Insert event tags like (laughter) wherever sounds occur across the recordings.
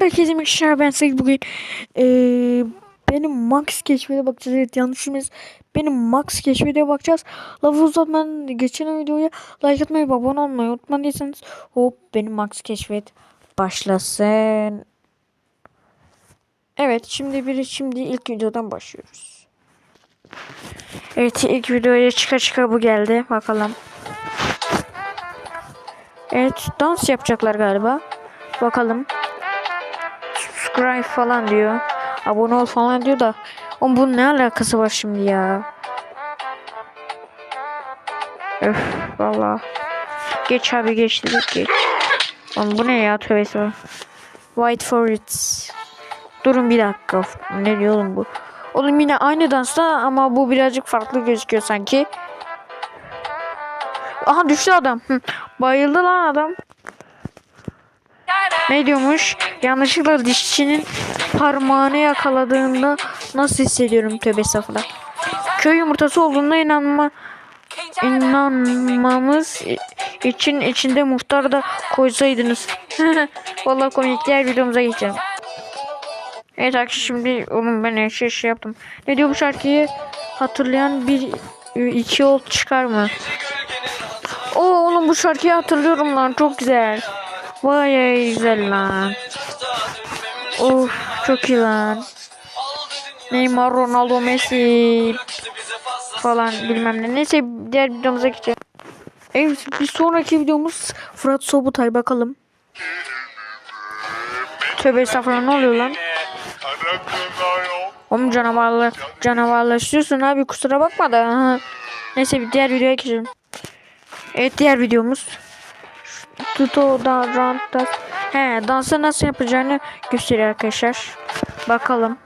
Herkese merhaba ben Sait bugün eee, benim Max keşfede bakacağız. Evet yanlış bilmeyiz benim Max keşfede bakacağız. Lafı uzatmadan geçen videoya. Like atmayı ve abone olmayı unutmadıysanız hop benim Max keşfet başlasın. Evet şimdi bir şimdi ilk videodan başlıyoruz. Evet ilk videoya çıka çıka bu geldi. Bakalım. Evet dans yapacaklar galiba. Bakalım subscribe falan diyor. Abone ol falan diyor da. Oğlum bunun ne alakası var şimdi ya? Öf valla. Geç abi geç dedik geç. Oğlum bu ne ya tövbe. White for it. Durun bir dakika. Ne diyor oğlum bu? Oğlum yine aynı dansta ama bu birazcık farklı gözüküyor sanki. Aha düştü adam. Bayıldı lan adam. Ne diyormuş? Yanlışlıkla dişçinin parmağını yakaladığında nasıl hissediyorum tövbe estağfurullah. Köy yumurtası olduğuna inanma inanmamız için içinde muhtar da koysaydınız. (laughs) Vallahi komik diğer videomuza geçelim. Evet arkadaşlar şimdi oğlum ben şey, şey yaptım. Ne diyor bu şarkıyı hatırlayan bir iki ol çıkar mı? Oo oğlum bu şarkıyı hatırlıyorum lan çok güzel. Vay güzel lan. Of çok iyi lan. Neymar, Ronaldo, Messi falan bilmem ne. Neyse diğer videomuza geçelim. Evet bir sonraki videomuz Fırat Sobutay bakalım. Tövbe estağfurullah ne oluyor lan? Oğlum canavarla canavarlaşıyorsun abi kusura bakma da. Neyse bir diğer videoya geçelim. Evet diğer videomuz. Tuto da Rantas. He dansı nasıl yapacağını gösteriyor arkadaşlar. Bakalım.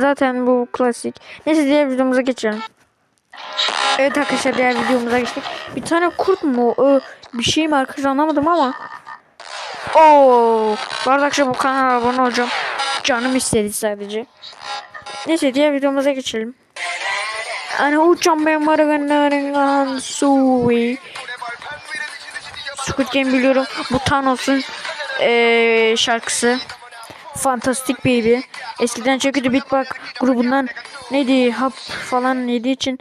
Zaten bu klasik. Neyse diğer videomuza geçelim. Evet arkadaşlar diğer videomuza geçtik. Bir tane kurt mu? Ee, bir şey mi arkadaşlar anlamadım ama. Oo, bu arkadaşlar bu kanala abone olacağım. Canım istedi sadece. Neyse diğer videomuza geçelim. Hani uçan ben marganların suvi. Squid Game biliyorum. Bu Thanos'un eee şarkısı. Fantastic Baby. Eskiden çekildi Big Bang grubundan neydi hap falan yediği için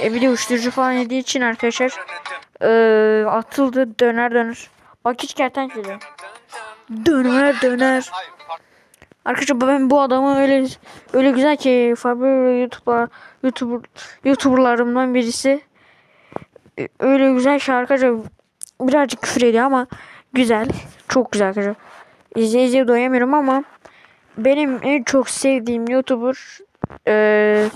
e, bir de uyuşturucu falan yediği için arkadaşlar eee, atıldı döner döner. Bak hiç kertenkele. Döner döner. Arkadaşlar ben bu adamı öyle öyle güzel ki favori YouTuber YouTuber YouTuber'larımdan birisi. Ee, Öyle güzel ki arkadaşlar birazcık küfür ediyor ama güzel. Çok güzel arkadaşlar. İzleye doyamıyorum ama benim en çok sevdiğim YouTuber eee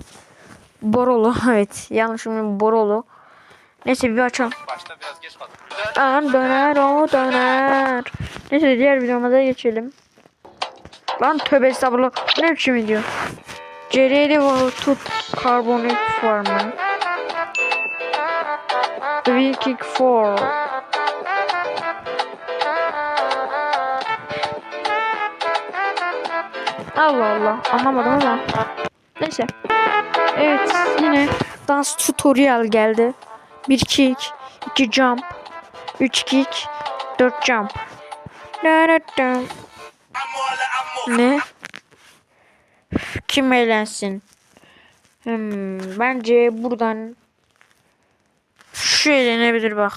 Borolo. (laughs) Evet. Yanlışım Borolo. Neyse bir açalım. Başta biraz geç kaldım. An döner o döner. Neyse diğer videomuza geçelim. Lan tövbe estağfurullah. Ne biçim video? Var tut karbonat var mı? Three kick four. Allah Allah anlamadım ama. Neyse. Evet yine dans tutorial geldi. Bir kick, iki jump, üç kick, dört jump. Ne? Kim eğlensin? Hmm, bence buradan şu eğlenebilir bak.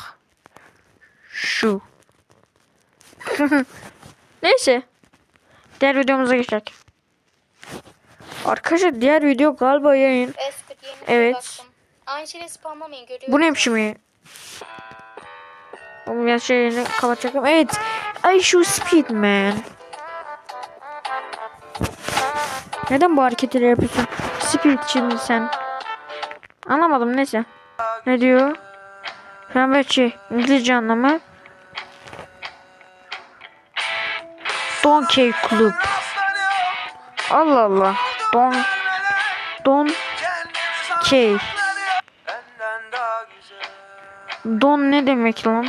Şu. (laughs) Neyse. Diğer videomuza geçelim. Arkadaşlar diğer video galiba yayın. Yeni Evet. baktım. Aynı şeyleri spamlamayın görüyorum. Bu ne biçim ya? Oğlum ya şeyini kapatacaktım. Evet. Ay şu Speedman. Neden bu hareketleri yapıyorsun? Speed şimdi sen. Anlamadım neyse. Ne diyor? Fenerbahçe İngilizce anlamı. Donkey Club. Allah Allah. Don Don Key. Don ne demek lan?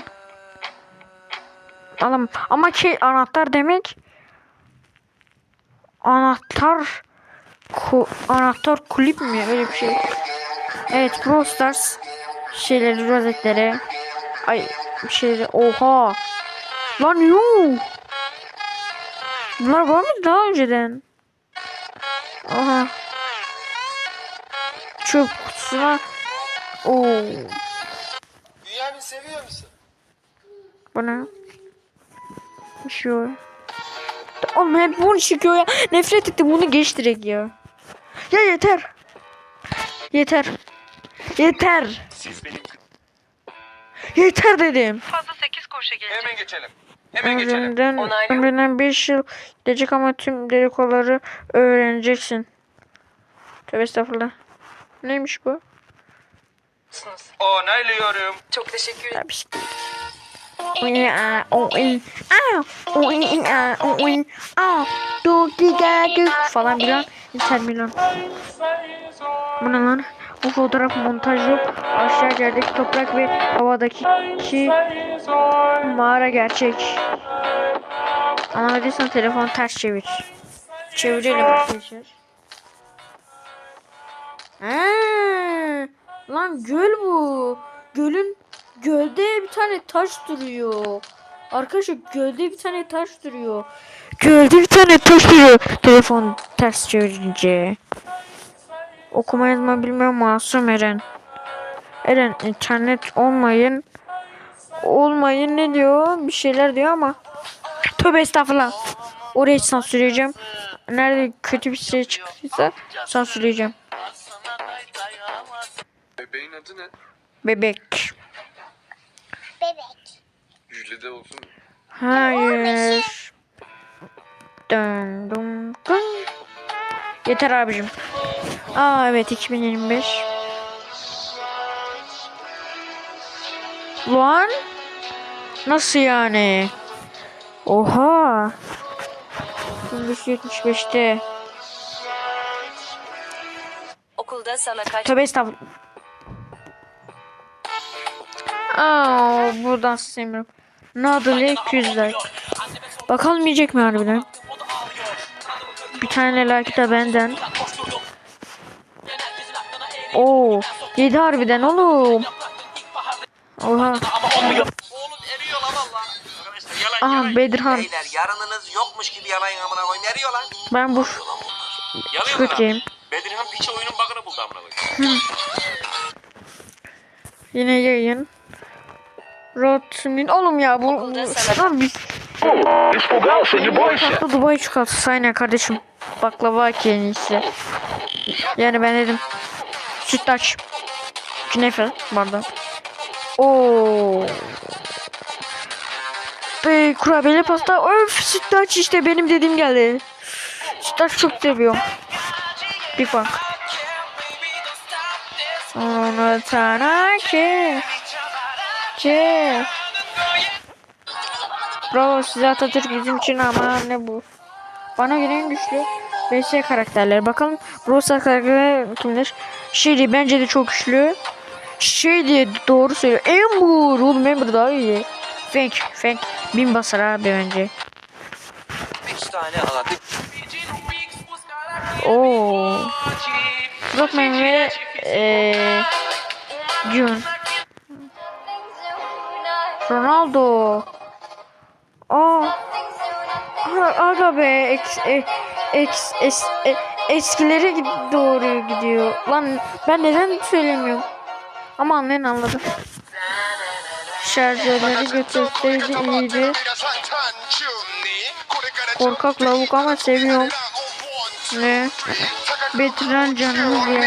Adam ama şey anahtar demek anahtar ku, anahtar kulüp mü öyle bir şey. Evet Brawl Stars şeyleri rozetleri Ay bir şey oha. Lan yuh. Bunlar var mıydı daha önceden? Aha. Çöp kutusuna. Oo. Bünyamin seviyor musun? Bu ne? Bir şey. Oğlum hep bunu çıkıyor ya. Nefret ettim bunu geç direkt ya. Ya yeter. Yeter. Yeter. Siz benim Yeter dedim. fazla 8 kuruşa gelecek. Hemen geçelim. Hemen geçelim. Ömründen, Onaylı. ömründen 5 yıl gelecek ama tüm dedikoları öğreneceksin. Tövbe estağfurullah. Neymiş bu? Onaylıyorum. Çok teşekkür ederim. Tabii işte. Ya, o, in, aa, o, in, aa, o, in, aa, do, giga, gü falan bilen Inter Milan. Lan? Bu fotoğraf montaj yok. Aşağı yerdeki toprak ve havadaki ki mağara gerçek. Anladıysan telefonu ters çevir. Çevirelim arkadaşlar. Lan göl bu. Gölün gölde bir tane taş duruyor. Arkadaşlar gölde bir tane taş duruyor. Gölde bir tane taş. Telefon ters çevirince. Okuma yazma bilmem masum Eren. Eren internet olmayın. Olmayın ne diyor? Bir şeyler diyor ama. Tövbe estağfurullah. Orayı sansürleyeceğim. Nerede kötü bir şey çıktıysa sansürleyeceğim. Bebeğin adı ne? Bebek. Jülide olsun. Hayır. Dön dum dum. Yeter abicim. Aa evet 2025. Lan? Nasıl yani? Oha. 1975'te. Okulda sana kaç Tövbe estağfurullah. Aa, buradan sevmiyorum. Nadal'e 200 like. Bakalım yiyecek mi harbiden? Tane like de benden. Oo, yedi harbiden oğlum. Oha. Oğlum eriyor lan valla. Arkadaşlar yalan Aha Bedirhan. Beyler yarınınız yokmuş gibi yalayın amına koyayım. Eriyor lan. Ben bu Squid lan. Game. Bedirhan piçe oyunun bug'ını buldu amına koyayım. Yine yayın. Rotmin. Oğlum ya bu. Bu- sana- Lan biz. Tatlı Dubai çikolatası aynen kardeşim. Baklava ki en iyisi. Yani ben dedim. Sütlaç. Künefe bardak. Oo. Be, kurabiyeli pasta. Öf sütlaç işte benim dediğim geldi. Sütlaç çok seviyorum. Bir bak. Onu sana ki. Ki. Bravo size Atatürk bizim için ama ne bu? Bana göre en güçlü BS karakterleri. Bakalım Brawl karakterleri kimdir? Shady bence de çok güçlü. Shady doğru söylüyor. Amber oğlum Amber daha iyi. Fake Fake bin basar abi bence. 3 tane anladık. Oo. Rockman ve eee June. Ronaldo. Aa. Aga be ex, e, ex, es, e, eskileri gid- doğru gidiyor. Lan ben neden söylemiyorum? Ama anlayan anladı. Şarjörleri götürseydi iyiydi. Korkak lavuk ama seviyorum. Ne? Betiren canımız ya.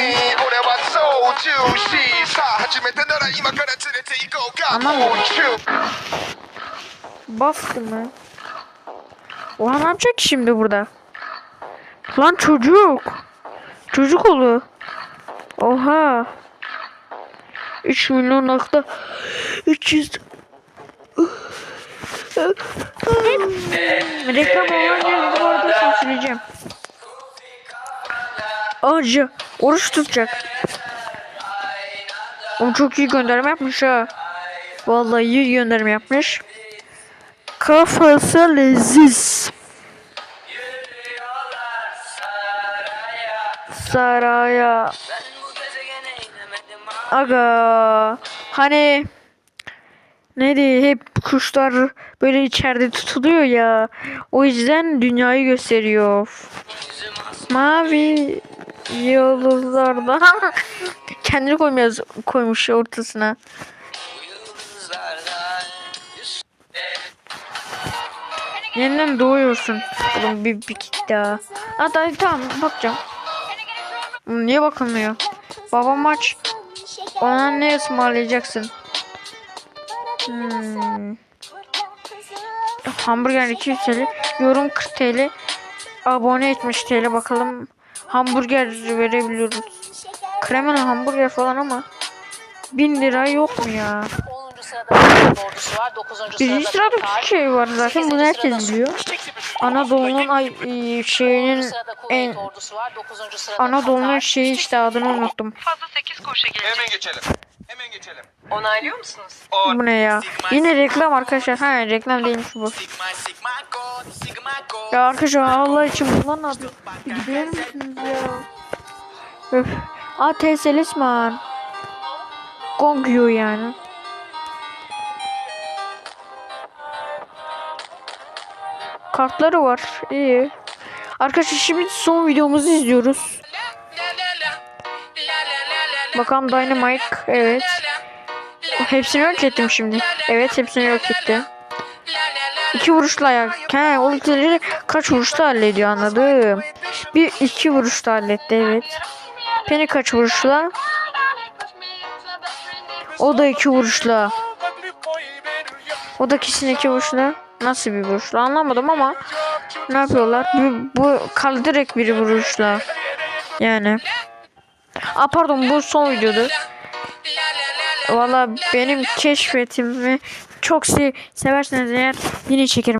Anlamadım. Bastı mı? Oha ne yapacak şimdi burada? Lan çocuk. Çocuk olu. Oha. 3 milyon nokta 300 Reklam olunca bu arada sansürleyeceğim. Acı. Oruç tutacak. O çok iyi gönderme yapmış ha. Vallahi iyi gönderme yapmış. Kafası leziz. Saraya. Aga. Hani Neydi hep kuşlar böyle içeride tutuluyor ya. O yüzden dünyayı gösteriyor. Mavi yıldızlarda. (laughs) Kendini koymuyoruz, koymuş ortasına. Yeniden doğuyorsun. Oğlum bir, bir kit daha. Hadi tamam bakacağım. Niye bakılmıyor? Babam maç. Ona ne ısmarlayacaksın? Hmm. Hamburger 200 TL. Yorum 40 TL. Abone etmiş TL. Bakalım hamburger verebiliyoruz. Kremalı hamburger falan ama 1000 lira yok mu ya? 10. sırada Kuveyt ordusu var. 9. Birinci sırada Katar. bir şey var zaten bunu herkes biliyor. Anadolu'nun ay e, şeyinin en ordusu var. 9. sırada Anadolu'nun şeyi işte adını unuttum. Fazla 8 kuruşa gelecek. Hemen geçelim. Hemen geçelim. Onaylıyor musunuz? Bu ne ya? Yine reklam arkadaşlar. Ha reklam değilmiş bu. Ya arkadaşlar Allah için bundan adı. Gidiyor musunuz ya? Öf. Aa Teselisman. Gong yani. Kartları var. İyi. Arkadaşlar şimdi son videomuzu izliyoruz. Bakalım Dynamite. Evet. Hepsini yok ettim şimdi. Evet hepsini yok etti. İki vuruşla ya. He, o ultileri kaç vuruşta hallediyor anladım. Bir iki vuruşta halletti evet. Penny kaç vuruşla? O da iki vuruşla. O da kesin iki vuruşla. Nasıl bir vuruşla anlamadım ama ne yapıyorlar? Bu, bu kal bir vuruşla. Yani. Aa pardon bu son videodu. Valla benim keşfetimi çok se severseniz eğer yine çekerim.